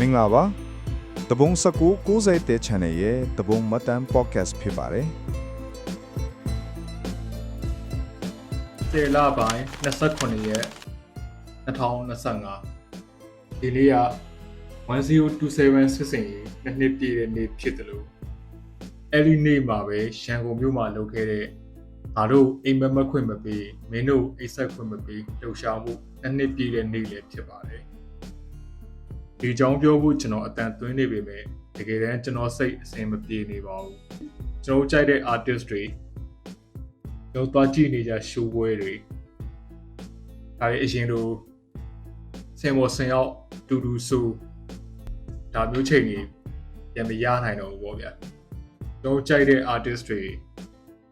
မင်္ဂလာပါတဘုံ19 90တဲ့ channel ရဲ့တဘုံမတန် podcast ဖြစ်ပါတယ်တေလပိုင်း29ရက်2025ဒီနေ့က1027စစ်စင်ရေးနှစ်နှစ်ပြည့်တဲ့နေ့ဖြစ်တယ်လို့အဲ့ဒီနေ့မှာပဲရန်ကုန်မြို့မှာလုပ်ခဲ့တဲ့ငါတို့အိမ်မက်မခွင့်မပေးမင်းတို့အိတ်ဆက်ခွင့်မပေးလှူရှာမှုနှစ်နှစ်ပြည့်တဲ့နေ့လည်းဖြစ်ပါတယ် ဒီကြောင်းပြောဖို့ကျွန်တော်အတန်သွင်းနေပေမဲ့တကယ်တမ်းကျွန်တော်စိတ်အဆင်မပြေနေပါဘူးကျွန်တော်ကြိုက်တဲ့ artist တွေကျွန်တော်သွားကြည့်နေကြ show ပွဲတွေဒါတွေအရင်လိုဆင်ပေါ်ဆင်ရောက်တူတူဆိုဒါမျိုးချိန်ကြီးပြန်မရနိုင်တော့ဘူးပေါ့ဗျာကျွန်တော်ကြိုက်တဲ့ artist တွေ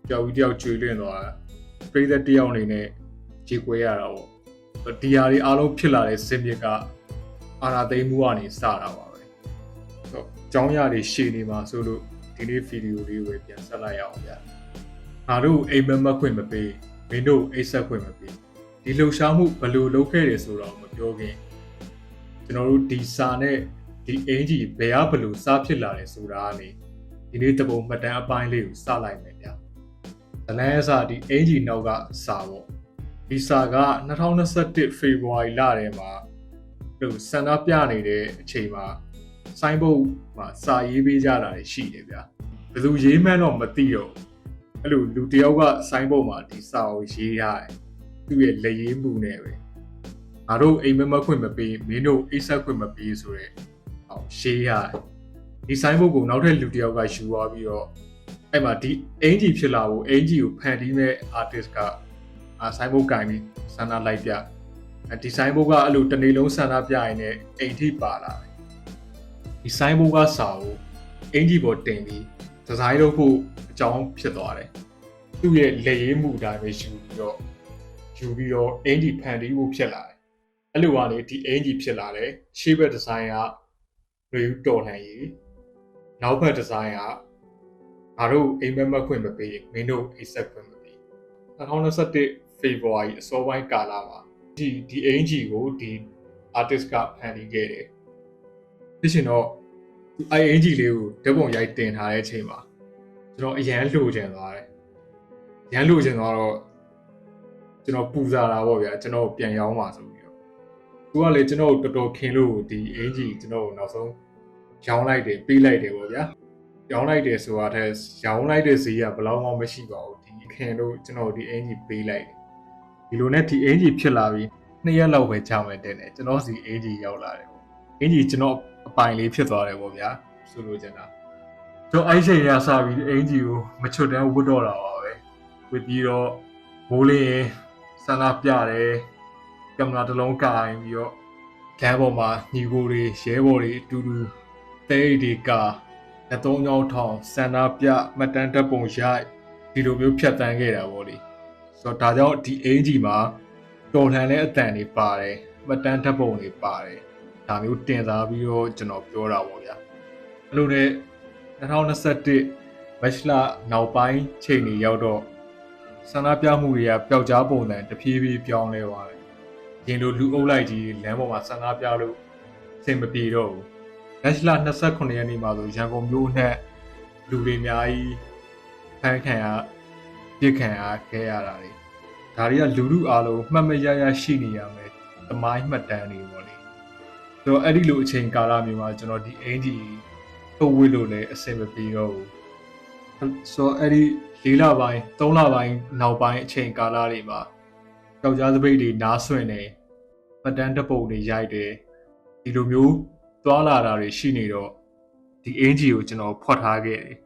ကြောက်ပြီးတယောက်ကျွေးလွင့်သွားတာပြည်သက်တယောက်အနေနဲ့ခြေခွဲရတာပေါ့ဒီဟာတွေအားလုံးဖြစ်လာတဲ့စင်မြစ်က အာနာသိမ်းမှုကနေစတာပါပဲဆိုတော့အကြောင်းအရာတွေရှည်နေမှာဆိုလို့ဒီနေ့ဗီဒီယိုလေးကိုပြန်ဆက်လိုက်ရအောင်ဗျာငါတို့အိမ်မက်မက်ခွင့်မပေးမင်းတို့အိတ်ဆက်ခွင့်မပေးဒီလှုပ်ရှားမှုဘယ်လိုလုပ်ခဲ့တယ်ဆိုတော့မပြောခင်ကျွန်တော်တို့ဒီစာနဲ့ဒီအင်ဂျီဘယ်ကဘယ်လိုစားဖြစ်လာတယ်ဆိုတာကနေဒီနေ့တပုံမှတ်တမ်းအပိုင်းလေးကိုစလိုက်မယ်ဗျာဇလန်းအစာဒီအင်ဂျီနောက်ကစာပေါ့ဒီစာက2021ဖေဖော်ဝါရီလထဲမှာ သူစန္ဒပြနေတဲ့အချိန်မှာဆိုင်းဘုတ်မှာစာရေးပေးကြတာရှိတယ်ဗျာဘယ်သူရေးမှန်းတော့မသိတော့အဲ့လိုလူတယောက်ကဆိုင်းဘုတ်မှာဒီစာကိုရေးရတယ်သူ့ရဲ့လက်ရေးမှုနဲ့ပဲငါတို့အိမ်မက်မက်ခွင့်မပေးမင်းတို့အိတ်ဆက်ခွင့်မပေးဆိုတဲ့ဟောရှေးရတယ်ဒီဆိုင်ဘုတ်ကိုနောက်ထပ်လူတယောက်ကယူသွားပြီးတော့အဲ့မှာဒီအင်ဂျီဖြစ်လာဖို့အင်ဂျီကိုဖန်တီးမဲ့ artist ကအာဆိုင်ဘုတ်ကင်ပြီးဆန္ဒလိုက်ပြအဲ ဒီဆိုင်ဘုတ်ကအဲ့လိုတစ်နေ့လုံးဆန္ဒပြရင်လည်းအိမ်ထိပါလာတယ်ဒီဆိုင်ဘုတ်ကစာကိုအင်ဂျီပေါ်တင်ပြီးဒီဇိုင်းလုပ်ဖို့အကြောင်းဖြစ်သွားတယ်သူ့ရဲ့လက်ရေးမှုအတိုင်းပဲယူပြီးတော့ယူပြီးတော့အင်ဂျီဖန်တီးဖို့ဖြစ်လာတယ်အဲ့လိုကနေဒီအင်ဂျီဖြစ်လာတယ်ရှေ့ဘက်ဒီဇိုင်းက review တော်လှန်ရေးနောက်ဘက်ဒီဇိုင်းကငါတို့အိမ်မက်မက်ခွင့်မပေးမင်းတို့အိတ်ဆက်ခွင့်မပေး2021 February အစောပိုင်းကာလမှာ ဒီဒီအင်ဂျီကိုဒီ artist ကဖန်တီးခဲ့တယ်ဖြစ်ရှင်တော့ဒီ ING လေးကိုဓာတ်ပုံရိုက်တင်ထားတဲ့အချိန်မှာကျွန်တော်အရန်လှိုချင်သွားတယ်။ရန်လှိုချင်သွားတော့ကျွန်တော်ပူစားတာပေါ့ဗျာကျွန်တော်ပြန်ရောင်းပါဆိုပြီးတော့သူကလေကျွန်တော်တော်တော်ခင်လို့ဒီ AG ကျွန်တော်နောက်ဆုံးရောင်းလိုက်တယ်ပေးလိုက်တယ်ပေါ့ဗျာရောင်းလိုက်တယ်ဆိုတာတည်းရောင်းလိုက်တဲ့ဈေးကဘယ်လောက်မှမရှိပါဘူးဒီခင်လို့ကျွန်တော်ဒီ AG ပေးလိုက်တယ် ဒီလိုနဲ့ဒီ AG ဖြစ်လာပြီးနှစ်ရက်လောက်ပဲကြာမယ်တဲ့နဲ့ကျွန်တော်စီ AG ရောက်လာတယ်ပေါ့ AG ကျွန်တော်အပိုင်လေးဖြစ်သွားတယ်ပေါ့ဗျာဆိုလိုချင်တာကျွန်တော်အဲ့ချိန်ရစပြီး AG ကိုမချွတ်တန်းဝတ်တော့တာပါပဲဝတ်ပြီးတော့မိုးလင်းဆန္ဒပြတယ်ကင်မရာတစ်လုံးကင်ပြီးတော့လမ်းပေါ်မှာညီကိုတွေရဲဘော်တွေအတူတူတဲအိတ်တွေကလက်သုံးချောင်းထောင်ဆန္ဒပြမှတ်တမ်းတပ်ပုံရိုက်ဒီလိုမျိုးဖြတ်တန်းခဲ့တာပေါ့လေ ဆိုတော့ဒါကြောင့်ဒီအင်ဂျီမှာတော်လှန်တဲ့အတန်တွေပါတယ်မှတ်တမ်းတပ်ပုံတွေပါတယ်ဒါမျိုးတင်စားပြီးတော့ကျွန်တော်ပြောတာပေါ့ဗျာအဲ့လိုနဲ့2021မတ်လနောက်ပိုင်းချိန်တွေရောက်တော့ဆန္ဒပြမှုတွေကပျောက်ကြားပုံစံတဖြည်းဖြည်းပြောင်းလဲသွားတယ်။ရင်လိုလူအုပ်လိုက်ကြီးလမ်းပေါ်မှာဆန္ဒပြလို့အဆင်မပြေတော့ဘူး။မတ်လ29ရက်နေ့မှာဆိုရန်ကုန်မြို့နဲ့လူတွေအများကြီးဖမ်းခံရ ပြစ်ခံရခဲ့ရတာတွေဒါတွေကလူလူအားလုံးမှတ်မရရရှိနေရမယ်။သမိုင်းမှတ်တမ်းတွေပေါ့လေ။ဆိုတော့အဲ့ဒီလိုအချိန်ကာလမျိုးမှာကျွန်တော်ဒီအင်ဂျီထုတ်ဝေးလို့လည်းအဆင်မပြေတော့ဘူး။ဆိုတော့အဲ့ဒီ၄လပိုင်း၃လပိုင်းနောက်ပိုင်းအချိန်ကာလတွေမှာကြောက်ကြားစပိတ်တွေနားဆွင့်နေပတန်းတပုတ်တွေရိုက်တယ်ဒီလိုမျိုးသွားလာတာတွေရှိနေတော့ဒီအင်ဂျီကိုကျွန်တော်ဖွက်ထားခဲ့တယ်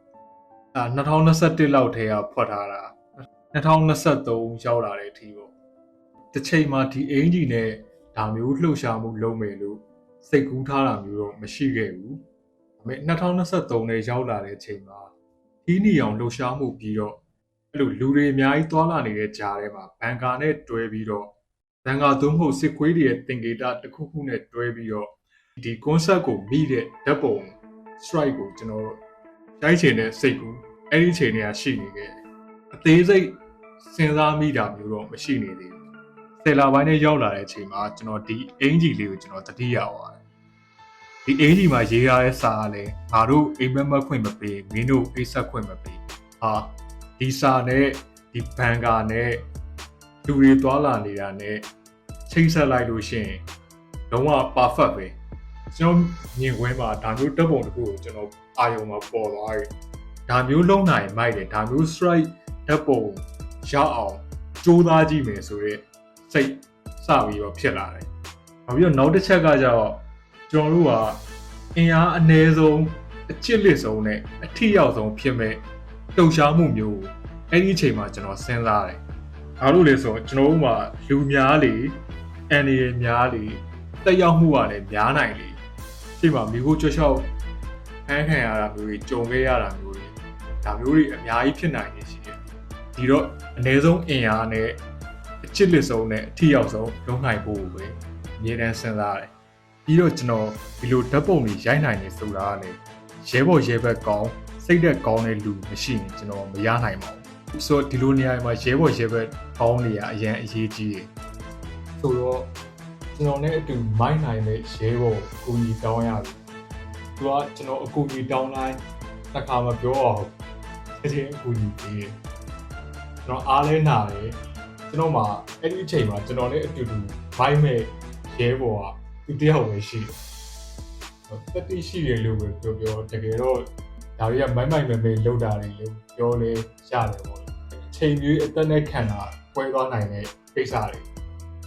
အာ2021လောက်ထဲကဖွက်ထားတာ 2023ရောက်လာတဲ့အထိပေါ့တစ်ချိန်မှာဒီအင်ဂျီနဲ့ဒါမျိုးလှုပ်ရှားမှုလုပ်မယ်လို့စိတ်ကူးထားတာမျိုးတော့မရှိခဲ့ဘူးဒါပေမဲ့2023နဲ့ရောက်လာတဲ့အချိန်မှာခီးနီအောင်လှုပ်ရှားမှုပြီးတော့အဲ့လိုလူတွေအများကြီးသွာလာနေတဲ့ကြားထဲမှာဘန်ကာနဲ့တွဲပြီးတော့ဘန်ကာသို့မဟုတ်စစ်ခွေးတွေရဲ့တင်ကေတာတစ်ခုခုနဲ့တွဲပြီးတော့ဒီ concept ကိုမိတဲ့ဓာတ်ပုံ strike ကိုကျွန်တော်ရိုက်ချင်တဲ့စိတ်ကူအဲ့ဒီချိန်တွေကရှိနေခဲ့တယ်အသေးစိတ် စဉ်းစားမိတာမျိုးတော့မရှိနေသေးဘူးဆယ်လပိုင်းနဲ့ရောက်လာတဲ့အချိန်မှာကျွန်တော်ဒီအင်ဂျီလေးကိုကျွန်တော်တတိယသွားတယ်ဒီအင်ဂျီမှာရေးရတဲ့စာကလည်းငါတို့အိမ်မက်မက်ခွင့်မပေးမင်းတို့အိတ်ဆက်ခွင့်မပေးဟာဒီစာနဲ့ဒီဘန်ကာနဲ့လူတွေတွာလာနေတာနဲ့ချိန်ဆက်လိုက်လို့ရှိရင်လုံးဝ perfect ပဲကျွန်တော်မြင်ခွင့်မှာဒါမျိုးတက်ပုံတစ်ခုကိုကျွန်တော်အာယုံမှာပေါ်သွားတယ်ဒါမျိုးလုံးနိုင်မိုက်တယ်ဒါမျိုး strike တက်ပုံ ရအောင်ကြိုးစားကြည့်မယ်ဆိုတော့စိတ်စပြီးတော့ဖြစ်လာတယ်။နောက်ပြီးတော့နောက်တစ်ချက်ကကျတော့ကျွန်တော်တို့ကအင်အားအ ਨੇ ဆုံးအချစ်လက်ဆုံးနဲ့အထီရောက်ဆုံးဖြစ်မဲ့တုံရှားမှုမျိုးကိုအဲ့ဒီအချိန်မှာကျွန်တော်စဉ်းစားတယ်။ဘာလို့လဲဆိုတော့ကျွန်တော်တို့မှာလူများလေအန်ရီများလေတက်ရောက်မှုကလည်းများနိုင်လေဒီမှာမိခိုးကြွချောက်ဖမ်းခံရတာမျိုးတွေကြုံခဲ့ရတာမျိုးတွေဒါမျိုးတွေအများကြီးဖြစ်နိုင်နေရှိတယ်။ ဒီတော့အ ਨੇ ဆုံးအင်အားနဲ့အချစ်လက်ဆုံးနဲ့အထီရောက်ဆုံးလုံးနိုင်ဖို့ပဲအမြဲတမ်းစဉ်းစားတယ်။ပြီးတော့ကျွန်တော်ဒီလိုဓာတ်ပုံတွေရိုက်နိုင်နေဆိုတာကလည်းရဲဘော်ရဲဘက်ကောင်းစိတ်သက်ကောင်းတဲ့လူမရှိရင်ကျွန်တော်မရနိုင်ပါဘူး။ဆိုတော့ဒီလိုနေရာမှာရဲဘော်ရဲဘက်ကောင်းနေရအရင်အရေးကြီးတယ်။ဆိုတော့ကျွန်တော်နဲ့အတူမိုင်းနိုင်တဲ့ရဲဘော်ကိုကြီးတောင်းရပြီ။သူကကျွန်တော်အကူကြီးတောင်းလိုက်တစ်ခါမပြောအောင်အချင်းအကူကြီးပေးတယ်။ ကျွန်တော်အားလဲနာတယ်။ကျွန်တော်မှအဲ့ဒီအချိန်မှာကျွန်တော်နဲ့အတူတူမိုင်းမဲ့ရဲဘော်ကသူတယောက်ပဲရှိတယ်။တတိရှိတယ်လို့ပဲပြောပြောတကယ်တော့ဒါတွေကမိုင်းမိုင်းမဲမဲလောက်တာတွေလို့ပြောလဲရတယ်ပေါ့။ချိန်ကြီးအသက်နဲ့ခံတာပွဲသွားနိုင်တဲ့ကိစ္စတွေ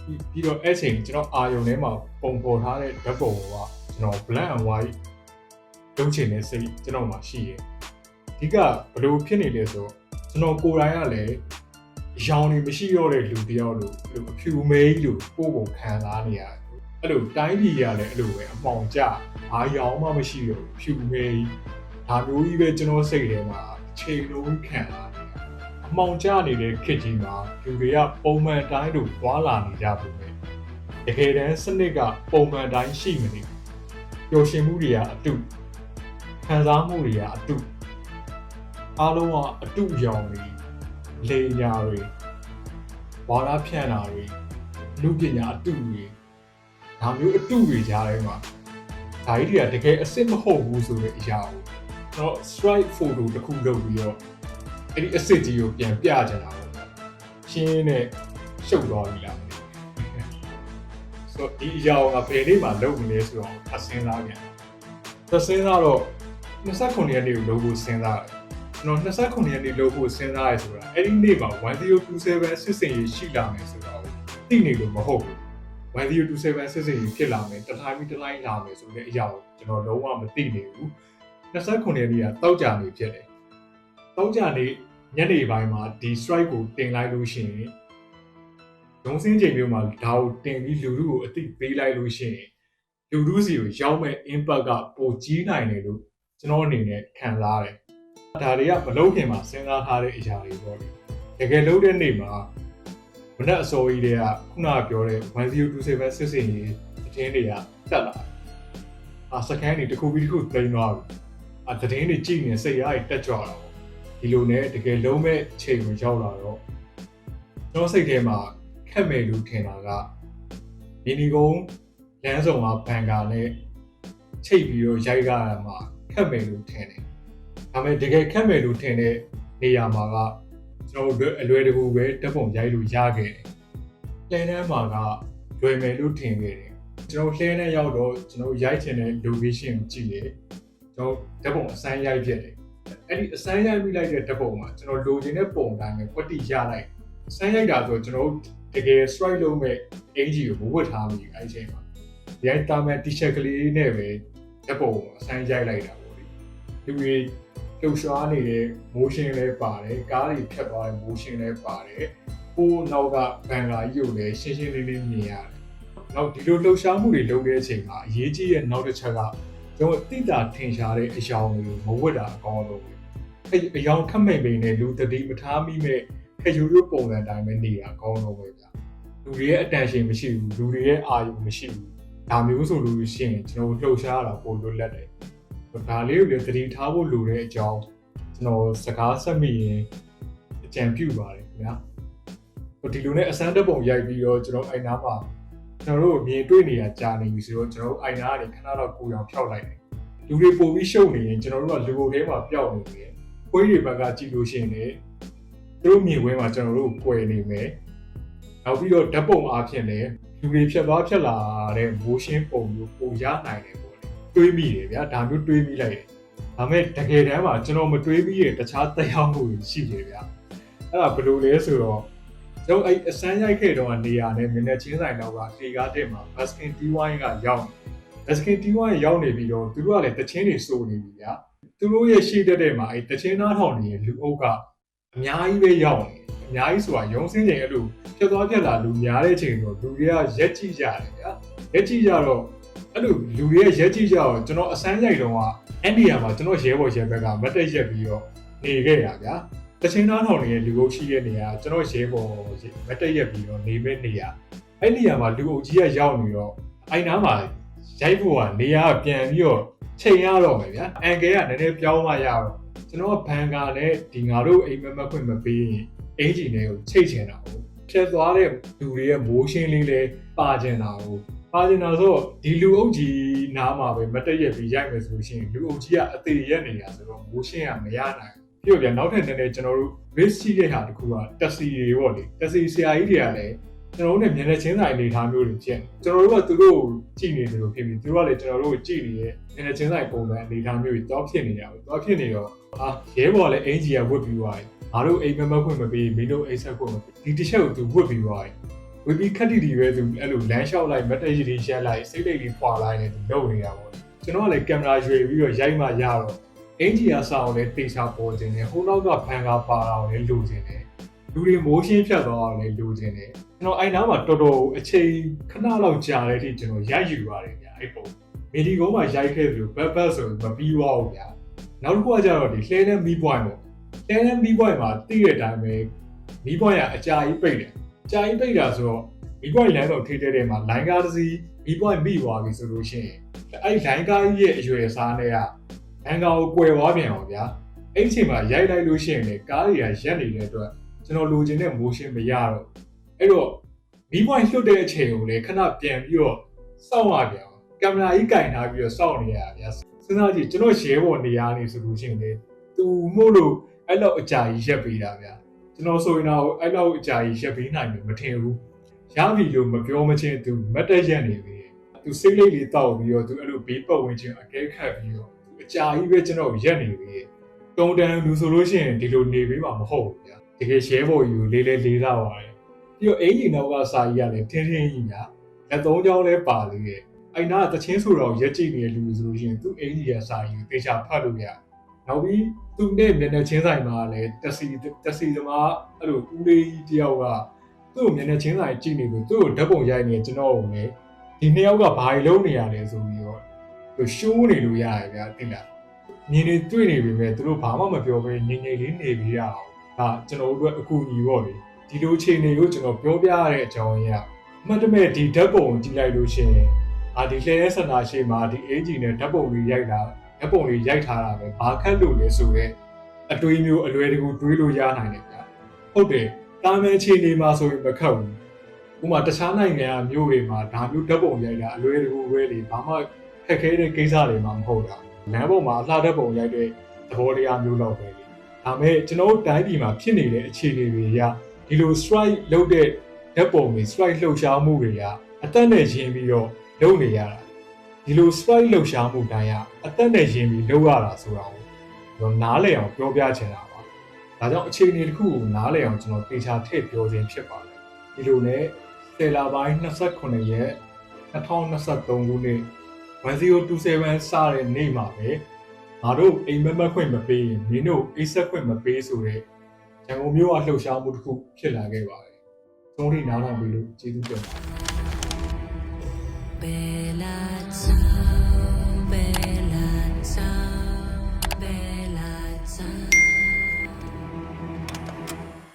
ပြီးပြီးတော့အဲ့ချိန်ကျွန်တော်အာယုံထဲမှာပုံပေါ်ထားတဲ့ဓာတ်ပုံကကျွန်တော် black and white လုံးချင်တဲ့စိတ်ကျွန်တော်မှာရှိရဲ့အဓိကဘယ်လိုဖြစ်နေလဲဆို ကျွန်တော်ကိုယ်တိုင်ကလည်းရောင်နေမရှိတော့တဲ့လူတယောက်လို့အဲ့လိုအဖြူမဲကြီးလို့ကိုယ့်ကိုခံစားနေရတယ်အဲ့လိုတိုင်းပြည်ကလည်းအဲ့လိုပဲအပေါင်ကျဘာရောင်မှမရှိတော့ဘူးဖြူမဲကြီးဒါမျိုးကြီးပဲကျွန်တော်စိတ်ထဲမှာအချိန်လုံးခံစားနေရတယ်အမောင်ကျနေတဲ့ခေတ်ကြီးမှာလူတွေကပုံမှန်တိုင်းလိုသွားလာနေကြပုံပဲတကယ်တမ်းစနစ်ကပုံမှန်တိုင်းရှိမနေဘူးပျော်ရွှင်မှုတွေကအတုခံစားမှုတွေကအတု အားလုံးကအတုရောင်တွေလေညာတွေဝါဒဖြန့်တာတွေလူပညာအတုတွေဒါမျိုးအတုတွေကြားထဲမှာဒါကြီးတွေကတကယ်အစ်စ်မဟုတ်ဘူးဆိုတဲ့အရာကိုတော့ strike photo တစ်ခုလုပ်ပြီးတော့အဲ့ဒီအစ်စ်ကြီးကိုပြန်ပြကြတာပေါ့ရှင်းနဲ့ရှုပ်သွားပြီလားမသိဘူးဆိုတော့ဒီအရာကဘယ်နေ့မှလုပ်မလဲဆိုတော့အစင်းစားပြန်သစင်းစားတော့29ရက်နေ့ကိုလုပ်ဖို့စဉ်းစားတယ် ကျွန်တော်29ရက်နေ့လုပ်ဖို့စဉ်းစားရဲဆိုတာအဲ့ဒီနေ့မှာ1027စစ်စင်ရေးရှိလာမယ်ဆိုတော့သိနေလို့မဟုတ်ဘူး1027စစ်စင်ရေးဖြစ်လာမယ်တတိုင်းပြီးတတိုင်းလာမယ်ဆိုတဲ့အရာကိုကျွန်တော်လုံးဝမသိနေဘူး29ရက်နေ့ကတောက်ကြနေဖြစ်တယ်တောက်ကြနေညနေပိုင်းမှာဒီ strike ကိုတင်လိုက်လို့ရှိရင်ဒုံစင်းချိန်မျိုးမှာဒါကိုတင်ပြီးလူလူကိုအသိပေးလိုက်လို့ရှိရင်လူလူစီကိုရောက်မဲ့ impact ကပိုကြီးနိုင်တယ်လို့ကျွန်တော်အနေနဲ့ခံစားရတယ်။ ဒါတွေကမလုပ်ခင်မှာစဉ်းစားထားတဲ့အရာတွေပေါ့လေ။တကယ်လုပ်တဲ့နေ့မှာမနက်အစောကြီးတွေကခုနကပြောတဲ့1027စစ်စင်ကြီးအထင်းတွေကတက်လာတယ်။အာစကန်တွေတစ်ခုပြီးတစ်ခုသိမ်းသွားပြီ။အာသတင်းတွေကြည့်နေစိတ်အားတွေတက်ကြွတာပေါ့။ဒီလိုနဲ့တကယ်လုံးမဲ့ချိန်ကိုရောက်လာတော့ကျွန်တော်စိတ်ထဲမှာခက်မယ်လို့ထင်တာကမီနီကုန်းလမ်းဆောင်မှာဘန်ကာနဲ့ချိတ်ပြီးတော့ရိုက်ကြရမှာခက်မယ်လို့ထင်တယ်။ ဒါပေမဲ့တကယ်ခက်မယ်လို့ထင်တဲ့နေရာမှာကကျွန်တော်တို့အလွယ်တကူပဲတက်ပုံရိုက်လို့ရခဲ့တယ်။လှဲတန်းမှာကလွယ်မယ်လို့ထင်ခဲ့တယ်။ကျွန်တော်လှဲတန်းရောက်တော့ကျွန်တော်ရိုက်ချင်တဲ့ location ကိုကြည့်တယ်။ကျွန်တော်တက်ပုံအစမ်းရိုက်ဖြစ်တယ်။အဲ့ဒီအစမ်းရိုက်ပြီးလိုက်တဲ့တက်ပုံမှာကျွန်တော်လိုချင်တဲ့ပုံတိုင်းပဲကွက်တိရလိုက်။အစမ်းရိုက်တာဆိုကျွန်တော်တကယ် strike လုပ်မဲ့အင်ဂျီကိုမဝတ်ထားမိဘူးအဲ့ဒီအချိန်မှာ။ရိုက်တာမဲ့ t-shirt ကလေးနဲ့ပဲတက်ပုံအစမ်းရိုက်လိုက်တာပေါ့လေလူတွေ လှုပ်ရှားနေတဲ့ motion လည်းပါတယ်ကားတွေဖြတ်သွားတဲ့ motion လည်းပါတယ်ဟိုးနောက်ကဘန်ကာကြီးကိုလည်းရှင်းရှင်းလင်းလင်းမြင်ရတယ်နောက်ဒီလိုလှုပ်ရှားမှုတွေလုပ်တဲ့အချိန်မှာအရေးကြီးတဲ့နောက်တစ်ချက်ကကျွန်တော်တိတာထင်ရှားတဲ့အယောင်တွေကိုမဝတ်တာအကောင်းဆုံးပဲအဲ့ဒီအယောင်ခက်မိန်မိန်နဲ့လူတတိမထားမိမဲ့ခရူရပုံစံတိုင်းပဲနေတာအကောင်းဆုံးပဲဗျလူတွေရဲ့ attention မရှိဘူးလူတွေရဲ့အာရုံမရှိဘူးဒါမျိုးဆိုလို့ရှိရင်ကျွန်တော်လှုပ်ရှားရတာပိုလွတ်လပ်တယ် ဒါလေးကိုလည်းသတိထားဖို့လိုတဲ့အကြောင်းကျွန်တော်စကားဆက်မိရင်အကြံပြုပါတယ်ခင်ဗျာဒီလိုနဲ့အစမ်းတက်ပုံရိုက်ပြီးတော့ကျွန်တော်အဲ့နားမှာကျွန်တော်တို့မြင်တွေ့နေရကြာနေပြီဆိုတော့ကျွန်တော်တို့အိုင်နာကနေခဏတော့ကိုယ်အောင်ဖြောက်လိုက်တယ်လူတွေပို့ပြီးရှုပ်နေရင်ကျွန်တော်တို့ကလူကိုယ်ထဲမှာပျောက်နေတယ်ခွေးတွေဘက်ကကြည့်လို့ရှိရင်လည်းသူတို့မြင်ဝဲမှာကျွန်တော်တို့ကိုယ်နေမယ်နောက်ပြီးတော့ဓာတ်ပုံအားဖြင့်လည်းလူတွေဖြတ်သွားဖြတ်လာတဲ့ motion ပုံမျိုးပုံရနိုင်တယ်ပေါ့လေ တွေးမိတယ်ဗျာဒါမျိုးတွေးမိလိုက်တယ်ဒါပေမဲ့တကယ်တမ်းမှာကျွန်တော်မတွေးမိတဲ့တခြားတရားမှုတွေရှိတယ်ဗျာအဲ့ဒါဘယ်လိုလဲဆိုတော့ကျွန်တော်အဲ့အစမ်းရိုက်ခဲ့တော့နေရာနဲ့မင်းနဲ့ချင်းဆိုင်တော့ကလေကားတက်မှာ baskin T1 ကရောက်နေ baskin T1 ရောက်နေပြီးတော့သူတို့ကလည်းတချင်းတွေစိုးနေပြီဗျာသူတို့ရဲ့ရှေ့တက်တဲ့မှာအဲ့တချင်းသားထောင်နေတဲ့လူအုပ်ကအများကြီးပဲရောက်နေတယ်အများကြီးဆိုတာရုံစင်းချိန်အဲ့လိုဖြတ်သွားဖြတ်လာလူများတဲ့ချိန်ဆိုလူတွေကရက်ကြည့်ကြတယ်ဗျာရက်ကြည့်ကြတော့ အဲ့လိုလူတွေရဲ့ရက်ကြည့်ကြတော့ကျွန်တော်အစမ်းရိုက်တော့ကအဲ့ဒီနေရာမှာကျွန်တော်ရဲဘော်ရဲဘက်ကမတ်တက်ရက်ပြီးတော့နေခဲ့တာဗျာတချင်းသားထောင်နေတဲ့လူအုပ်ရှိတဲ့နေရာကျွန်တော်ရဲဘော်မတ်တက်ရက်ပြီးတော့နေမဲ့နေရာအဲ့နေရာမှာလူအုပ်ကြီးကရောက်နေတော့အိုင်နာမှာရိုက်ဖို့ကနေရာပြန်ပြီးတော့ချိန်ရတော့မယ်ဗျာအန်ကယ်ကနည်းနည်းပြောင်းမှရတော့ကျွန်တော်ဘန်ကာနဲ့ဒီငါတို့အိမ်မက်မက်ခွင့်မပေးရင်အင်ဂျင်တွေကိုချိတ်ချင်တာဟုတ်ဖြတ်သွားတဲ့လူတွေရဲ့ motion လေးလည်းပါကျင်တာဟုတ် ပါကျင်တာဆိုတော့ဒီလူအုပ်ကြီးနားမှာပဲမတက်ရက်ပြီးရိုက်မယ်ဆိုလို့ရှိရင်လူအုပ်ကြီးကအသေးရက်နေတာဆိုတော့ motion ကမရနိုင်ဘူးပြီးတော့ဗျာနောက်ထပ်နည်းနည်းကျွန်တော်တို့ risk ရှိတဲ့ဟာတခုကတက်စီတွေပေါ့လေတက်စီဆရာကြီးတွေကလည်းကျွန်တော်တို့ ਨੇ မျက်နှာချင်းဆိုင်အနေထားမျိုးတွေဖြစ်ကျွန်တော်တို့ကသူတို့ကိုကြည့်နေတယ်လို့ဖြစ်ပြီးသူတို့ကလည်းကျွန်တော်တို့ကိုကြည့်နေတဲ့မျက်နှာချင်းဆိုင်ပုံစံအနေထားမျိုးတွေတောက်ဖြစ်နေကြဘူးတောက်ဖြစ်နေတော့အာရဲဘော်လည်းအင်ဂျီကဝတ်ပြီးသွားတယ်ငါတို့အိမ်မက်မက်ခွင့်မပေးမင်းတို့အိမ်ဆက်ခွင့်မပေးဒီတစ်ချက်ကိုသူဝတ်ပြီးသွားတယ် ဝတ်ပြီးခက်တီတီပဲသူအဲ့လိုလမ်းလျှောက်လိုက်မတ်တရီတီရှက်လိုက်စိတ်လိတ်လေးဖွာလိုက်နေသူလုပ်နေတာပေါ့ကျွန်တော်ကလည်းကင်မရာရွေပြီးတော့ရိုက်မှရတော့အင်ဂျီကဆောင်းလည်းတေချာပေါ်ခြင်းနဲ့ဟိုနောက်ကဖန်ကားပါအောင်လည်းလိုခြင်းနဲ့လူတွေမိုးရှင်းဖြတ်သွားအောင်လည်းလိုခြင်းနဲ့ကျွန်တော်အဲ့နားမှာတော်တော်အချိန်ခဏလောက်ကြာတဲ့အထိကျွန်တော်ရိုက်ယူရတယ်ဗျာအဲ့ပုံမီဒီကုန်းမှာရိုက်ခဲ့သလိုဘက်ဘက်ဆိုမပြီးသွားဘူးဗျာနောက်တစ်ခုကကျတော့ဒီလှဲတဲ့မီးပွိုင်းပေါ့လှဲတဲ့မီးပွိုင်းမှာတိတဲ့အတိုင်းပဲမီးပွိုင်းကအကြာကြီးပိတ်တယ်အ ကြာကြီးပိတ်တာဆိုတော့မီးပွိုင်းလမ်းတော့ထိတဲ့တဲ့မှာလိုင်းကားတစ်စီးမီးပွိုင်းမိသွားပြီဆိုလို့ရှိရင်အဲ့လိုင်းကားကြီးရဲ့အရွယ်စားနဲ့ကလမ်းကားကိုကွယ်သွားပြန်အောင်ဗျာအဲ့ဒီအချိန်မှာရိုက်လိုက်လို့ရှိရင်လေကားတွေကရက်နေတဲ့အတွက်ကျွန်တော်လိုချင်တဲ့ motion မရတော့အဲ့တော့မီးပွိုင်းလွတ်တဲ့အချိန်ကိုလေခဏပြန်ပြီးတော့စောင့်ရပြန်အောင်ကင်မရာကြီးကင်ထားပြီးတော့စောင့်နေရတာဗျာစဉ်းစားကြည့်ကျွန်တော်ရဲဘော်နေရာနေဆိုလို့ရှိရင်လေသူမို့လို့အဲ့လောက်အကြာကြီးရက်ပေးတာဗျာ ကျွန်တော်ဆိုရင်တော့အဲ့လောက်အကြာကြီးရက်ပေးနိုင်မှာမထင်ဘူးရပြီလို့မပြောမချင်းသူမတ်တက်ရက်နေပြီသူစိတ်လေးလေးတောက်ပြီးတော့သူအဲ့လိုဘေးပတ်ဝန်းကျင်အကဲခတ်ပြီးတော့အကြာကြီးပဲကျွန်တော်ရက်နေပြီတုံတန်လူဆိုလို့ရှိရင်ဒီလိုနေပေးမှာမဟုတ်ဘူးဗျာတကယ်ရဲဘော်ယူလေးလေးလေးစားပါတယ်ပြီးတော့အင်ဂျင်နောက်ကစာကြီးကလည်းထင်းထင်းကြီးညာလက်သုံးချောင်းလည်းပါလေရဲ့အဲ့နာတချင်းဆိုတော့ရက်ကြည့်နေတဲ့လူဆိုလို့ရှိရင်သူအင်ဂျီရဲ့စာကြီးကိုတေချာဖတ်လို့ရ နောက်ပြီးသူနဲ့မျက်နှာချင်းဆိုင်မှာလည်းတက်စီတက်စီသမားအဲ့လိုဦးလေးကြီးတယောက်ကသူ့ကိုမျက်နှာချင်းဆိုင်ကြည့်နေလို့သူ့ကိုဓာတ်ပုံရိုက်နေကျွန်တော်ကိုလည်းဒီနှစ်ယောက်ကဘာလုံးနေရလဲဆိုပြီးတော့သူရှိုးနေလို့ရတယ်ဗျာသိလားမြင်နေတွေ့နေပြီမဲ့သူတို့ဘာမှမပြောဘဲငြိမ်ငြိမ်လေးနေပြီးရအောင်ဒါကျွန်တော်တို့အတွက်အကူအညီပေါ့လေဒီလိုအခြေအနေကိုကျွန်တော်ပြောပြရတဲ့အကြောင်းရင်းကအမှတ်တမဲ့ဒီဓာတ်ပုံကိုကြည့်လိုက်လို့ရှိရင်အာဒီလှဲရဲစန္ဒာရှိမှာဒီအင်ဂျီနဲ့ဓာတ်ပုံလေးရိုက်တာ ဓာတ်ပုံလေးရိုက်ထားတာပဲဘာခက်လို့လဲဆိုတော့အတွေးမျိုးအလွယ်တကူတွေးလို့ရနိုင်တယ်ဗျာဟုတ်တယ်တာမန်အခြေအနေမှာဆိုရင်မခက်ဘူးဥပမာတခြားနိုင်ငံကမျိုးတွေမှာဒါမျိုးဓာတ်ပုံရိုက်တာအလွယ်တကူပဲလေဘာမှခက်ခဲတဲ့ကိစ္စတွေမှမဟုတ်တာလမ်းပေါ်မှာအလှဓာတ်ပုံရိုက်တဲ့သဘောတရားမျိုးတော့ပဲလေဒါမဲ့ကျွန်တော်တို့တိုင်းပြည်မှာဖြစ်နေတဲ့အခြေအနေတွေအရဒီလို strike လုပ်တဲ့ဓာတ်ပုံတွေ strike လှုပ်ရှားမှုတွေကအတက်နဲ့ရင်းပြီးတော့လုပ်နေရတာ ဒီလို strike လှုပ်ရှားမှုတိုင်းကအတက်နဲ့ရင်းပြီးလုပ်ရတာဆိုတာကိုကျွန်တော်နားလည်အောင်ပြောပြချင်တာပါဒါကြောင့်အခြေအနေတစ်ခုကိုနားလည်အောင်ကျွန်တော်တေချာထည့်ပြောခြင်းဖြစ်ပါတယ်ဒီလိုနဲ့ဆယ်လပိုင်း29ရက်2023ခုနှစ်1027စတဲ့နေ့မှာပဲငါတို့အိမ်မက်မက်ခွင့်မပေးရင်မင်းတို့အိတ်ဆက်ခွင့်မပေးဆိုတဲ့ရန်ကုန်မြို့အလှုပ်ရှားမှုတစ်ခုဖြစ်လာခဲ့ပါတယ်။သုံးထိနားထောင်ပြီးလို့ကျေးဇူးတင်ပါတယ်။ Bella